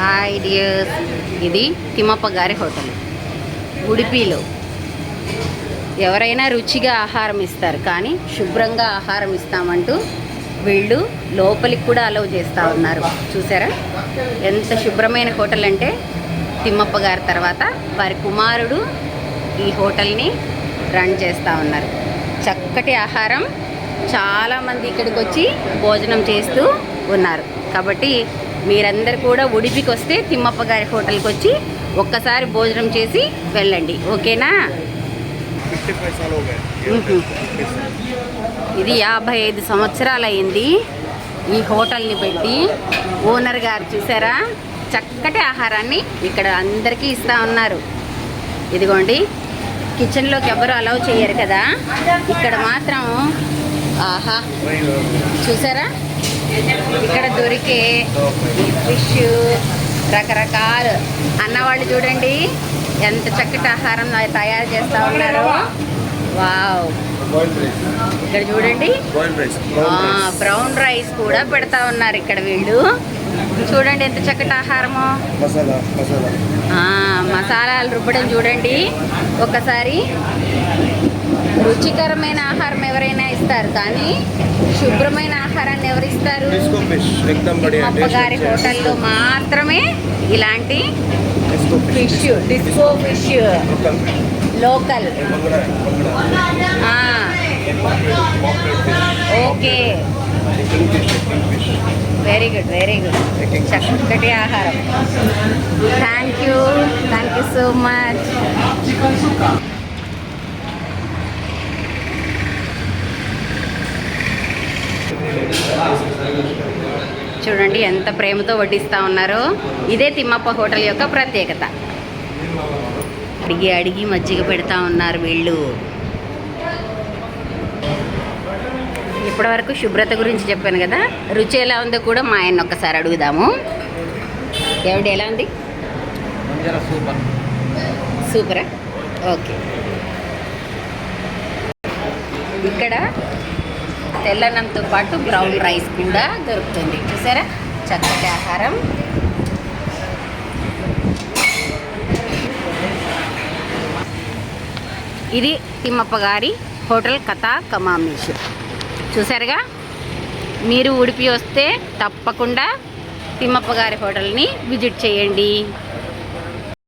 Hi dears ఇది తిమ్మప్ప గారి hotel. ఉడిపిలో. ఎవరైనా రుచిగా ఆహారం ఇస్తారు కానీ శుభ్రంగా ఆహారం ఇస్తామంటూ వీళ్ళు లోపలికి కూడా అలౌ చేస్తూ ఉన్నారు. చూసారా? ఎంత శుభ్రమైన హోటల్ అంటే తిమ్మప్ప గారి తర్వాత వారి కుమారుడు ఈ హోటల్ని రన్ చేస్తూ ఉన్నారు. చక్కటి ఆహారం. చాలామంది ఇక్కడికి వచ్చి భోజనం చేస్తూ ఉన్నారు. కాబట్టి మీరందరు కూడా ఉడిపికి వస్తే తిమ్మప్ప గారి హోటల్కి వచ్చి ఒక్కసారి భోజనం చేసి వెళ్ళండి. ఓకేనా? ఇది యాభై ఐదు సంవత్సరాలు అయింది. ఈ హోటల్ని పెట్టి ఓనర్ గారు చూసారా? చక్కటి ఆహారాన్ని ఇక్కడ అందరికీ ఇస్తా ఉన్నారు. ఇదిగోండి కిచెన్లోకి ఎవరు అలౌ చేయరు కదా? ఇక్కడ మాత్రం ఆహా చూసారా? ఇక్కడ దొరికే ఫిష్ రకరకాలు అన్నవాళ్ళు చూడండి. ఎంత చక్కటి ఆహారం తయారు చేస్తా ఉన్నారు. వావ్. ఇక్కడ చూడండి. బ్రౌన్ రైస్ కూడా పెడతా ఉన్నారు ఇక్కడ వీళ్ళు. చూడండి ఎంత చక్కటి ఆహారము. మసాలాలు రుబ్బడం చూడండి. ఒకసారి రుచికరమైన ఆహారం ఎవరైనా ఇస్తారు కానీ శుభ్రమైన ఆహారాన్ని ఎవరు ఇస్తారు? గారి హోటల్లో మాత్రమే ఇలాంటి ഫിഷ് ഡിസ്കോ ഫിഷ് ലോക്കൽ ആ okay very good very good చక్కటి ఆహారం thank you thank you so much చూడండి ఎంత ప్రేమతో వడ్డిస్తూ ఉన్నారో. ఇదే తిమ్మప్ప హోటల్ యొక్క ప్రత్యేకత. అడిగి అడిగి మజ్జిగ పెడతా ఉన్నారు వీళ్ళు. ఇప్పటివరకు శుభ్రత గురించి చెప్పాను కదా. రుచి ఎలా ఉందో కూడా మా ఆయన ఒక్కసారి అడుగుదాము. ఏమిటి ఎలా ఉంది? సూపర్. సూపరా? ఓకే. ఇక్కడ తెల్లన్నంతో పాటు బ్రౌన్ రైస్ కూడా దొరుకుతుంది. చూసారా? చక్కటి ఆహారం. ఇది తిమ్మప్ప గారి హోటల్ కథా కమామీష్. చూసారుగా? మీరు ఉడిపి వస్తే తప్పకుండా తిమ్మప్ప గారి హోటల్ని విజిట్ చేయండి.